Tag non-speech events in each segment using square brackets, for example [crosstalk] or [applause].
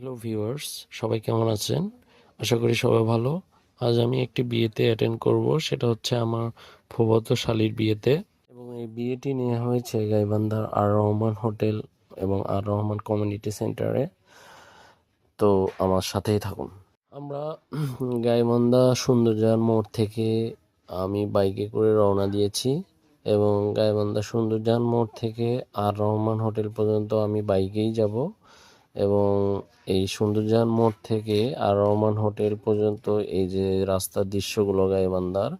Hello viewers সবাই কেমন আছেন? আশা করি সবাই ভালো। আজ আমি একটি বিয়েতে অ্যাটেন্ড করব। সেটা হচ্ছে আমার ফুফাতো শালির বিয়েতে। এবং এই বিয়েটি নেওয়া হয়েছে গাইবান্ধার আর রহমান হোটেল এবং আর রহমান কমিউনিটি সেন্টারে তো আমার সাথেই থাকুন। আমরা গাইবান্ধা সৌন্দর্যার মোড় থেকে আমি বাইকে করে রওনা দিয়েছি এবং গাইবান্ধা সৌন্দর্যান মোড় থেকে আর রহমান হোটেল পর্যন্ত আমি বাইকেই যাব। এবং এই সৌন্দর্যান মোড় থেকে আর রহমান হোটেল পর্যন্ত এই যে রাস্তার দৃশ্যগুলো গাইবান্ধার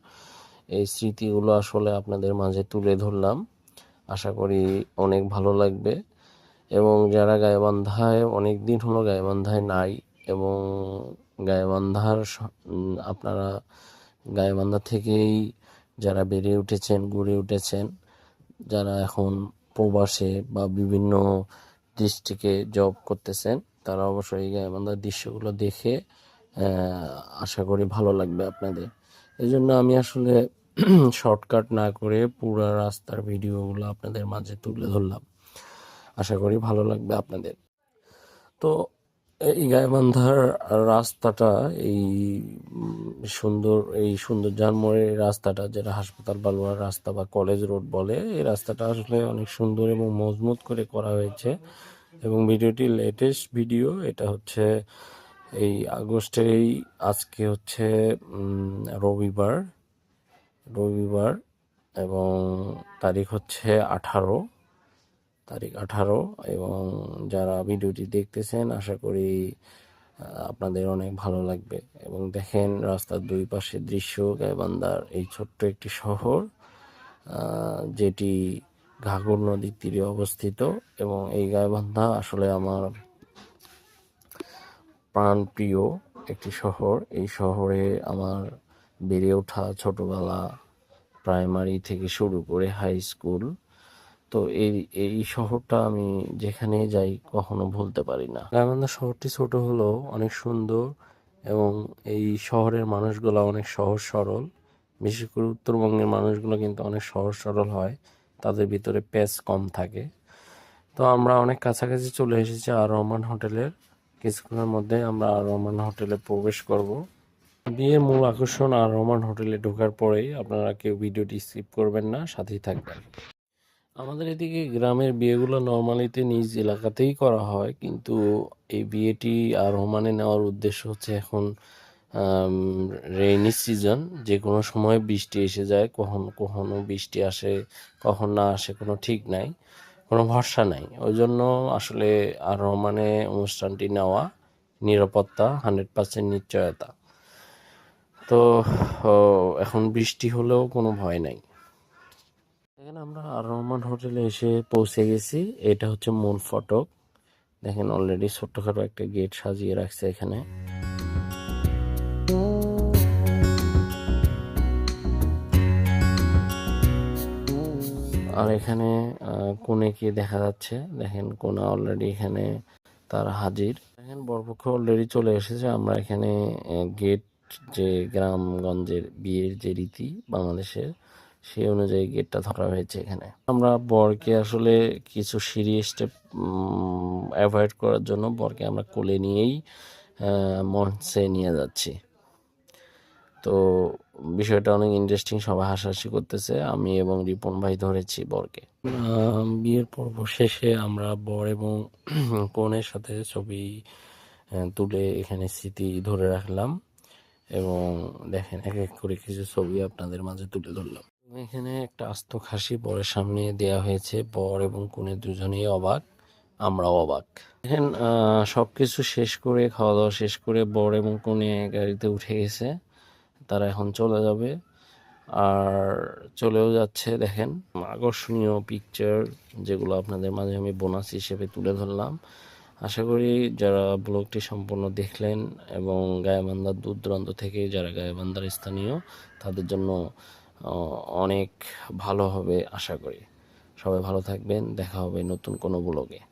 এই স্মৃতিগুলো আসলে আপনাদের মাঝে তুলে ধরলাম। আশা করি অনেক ভালো লাগবে। এবং যারা গাইবান্ধায় অনেক দিন হলো গাইবান্ধায় নাই এবং উম, আপনারা গাইবান্ধা থেকেই যারা বেড়ে উঠেছেন গড়ে উঠেছেন যারা এখন প্রবাসে বা বিভিন্ন ডিস্ট্রিক্টে জব করতেছেন, তারা অবশ্যই গাইবান্ধার দৃশ্যগুলো দেখে আশা করি ভালো লাগবে আপনাদের। এই জন্য আমি আসলে [clears throat] শর্টকাট না করে পুরো রাস্তার ভিডিওগুলো আপনাদের মাঝে তুলে ধরলাম। আশা করি ভালো লাগবে আপনাদের। তো এই গাইবান্ধার রাস্তাটা, এই সুন্দর এই সুন্দর জানমোড়ের রাস্তাটা, যেটা হাসপাতাল বালুয়ার রাস্তা বা কলেজ রোড বলে, এই রাস্তাটা আসলে অনেক সুন্দর এবং মজবুত করে করা হয়েছে। এবং ভিডিওটি লেটেস্ট ভিডিও এটা হচ্ছে এই আগস্টের আজকে হচ্ছে রবিবার রবিবার এবং তারিখ হচ্ছে আঠারো। তারিখ আঠারো এবং যারা ভিডিওটি দেখতেছেন, আশা করি আপনাদের অনেক ভালো লাগবে। এবং দেখেন, রাস্তার দুই পাশে দৃশ্য, গাইবান্ধার এই ছোট্ট একটি শহর যেটি ঘাগর নদীর তীরে অবস্থিত। এবং এই গাইবান্ধা আসলে আমার প্রাণপ্রিয় একটি শহর। এই শহরে আমার বেড়ে ওঠা ছোটবেলা প্রাইমারি থেকে শুরু করে হাই স্কুল তো এই এই শহরটা আমি যেখানে যাই কখনো ভুলতে পারি না। গাইবান্ধা শহরটি ছোট হলেও অনেক সুন্দর এবং এই শহরের মানুষগুলো অনেক সহজ সরল। বিশেষ করে উত্তরবঙ্গের মানুষগুলো কিন্তু অনেক সহজ সরল হয়, তাদের ভিতরে পেস কম থাকে। তো আমরা অনেক কাছাকাছি চলে এসেছি আর রহমান হোটেলের। কিছুক্ষণের মধ্যে আমরা আর রহমান হোটেলে প্রবেশ করব। বিয়ের মূল আকর্ষণ আর রহমান হোটেলে ঢোকার পরেই আপনারা কেউ ভিডিওটি স্কিপ করবেন না, সাথেই থাকবেন। আমাদের এদিকে গ্রামের বিয়েগুলো নর্মালিতে নিজ এলাকাতেই করা হয়, কিন্তু এই বিয়েটি আর রোমানে নেওয়ার উদ্দেশ্য হচ্ছে এখন রেইনি সিজন যে কোনো সময় বৃষ্টি এসে যায়, কখন, কখনো বৃষ্টি আসে, কখন না আসে কোনো ঠিক নাই, কোনো ভরসা নাই। ওই জন্য আসলে আর রহমানে অনুষ্ঠানটি নেওয়া নিরাপত্তা হান্ড্রেড পার্সেন্ট নিশ্চয়তা। তো এখন বৃষ্টি হলেও কোনো ভয় নাই। আমরা আর রহমান হোটেলে এসে পৌঁছে গেছি। এটা হচ্ছে মূল ফটক। দেখেন অলরেডি ছোট্টখাটো একটা গেট সাজিয়ে রাখছে এখানে। আর এখানে আহ, কি দেখা যাচ্ছে। দেখেন কোনা অলরেডি এখানে তার হাজির। দেখেন বরপক্ষ অলরেডি চলে এসেছে। আমরা এখানে গেট যে গ্রামগঞ্জের বিয়ের যে রীতি বাংলাদেশের সেই অনুযায়ী গেটটা ধরা হয়েছে এখানে। আমরা বরকে আসলে কিছু সিঁড়ি স্টেপ অ্যাভয়েড করার জন্য বরকে আমরা কোলে নিয়েই মঞ্চে নিয়ে যাচ্ছি। তো বিষয়টা অনেক ইন্টারেস্টিং সবাই হাসাহাসি করতেছে, আমি এবং রিপন ভাই ধরেছি বরকে। বিয়ের পর্ব শেষে আমরা বর এবং [clears throat] কনের সাথে ছবি তুলে এখানে স্মৃতি ধরে রাখলাম এবং দেখেন, এক এক করে কিছু ছবি আপনাদের মাঝে তুলে ধরলাম। এখানে একটা আস্ত খাসি বরের সামনে দেয়া হয়েছে। বর এবং কনে দুজনেই অবাক, আমরাও অবাক। দেখেন সব কিছু শেষ করে খাওয়া দাওয়া শেষ করে বর এবং কনে গাড়িতে উঠে গেছে। তারা এখন চলে যাবে। আর চলেও যাচ্ছে, দেখেন। আকর্ষণীয় পিকচার যেগুলো আপনাদের মাঝে আমি বোনাস হিসেবে তুলে ধরলাম। আশা করি যারা ব্লগটি সম্পূর্ণ দেখলেন এবং গায়াবান্ধার দূর দূরান্ত থেকে, যারা গায়াবান্ধার স্থানীয়, তাদের জন্য অনেক ভালো হবে আশা করি। সবাই ভালো থাকবেন দেখা হবে নতুন কোনো ব্লগে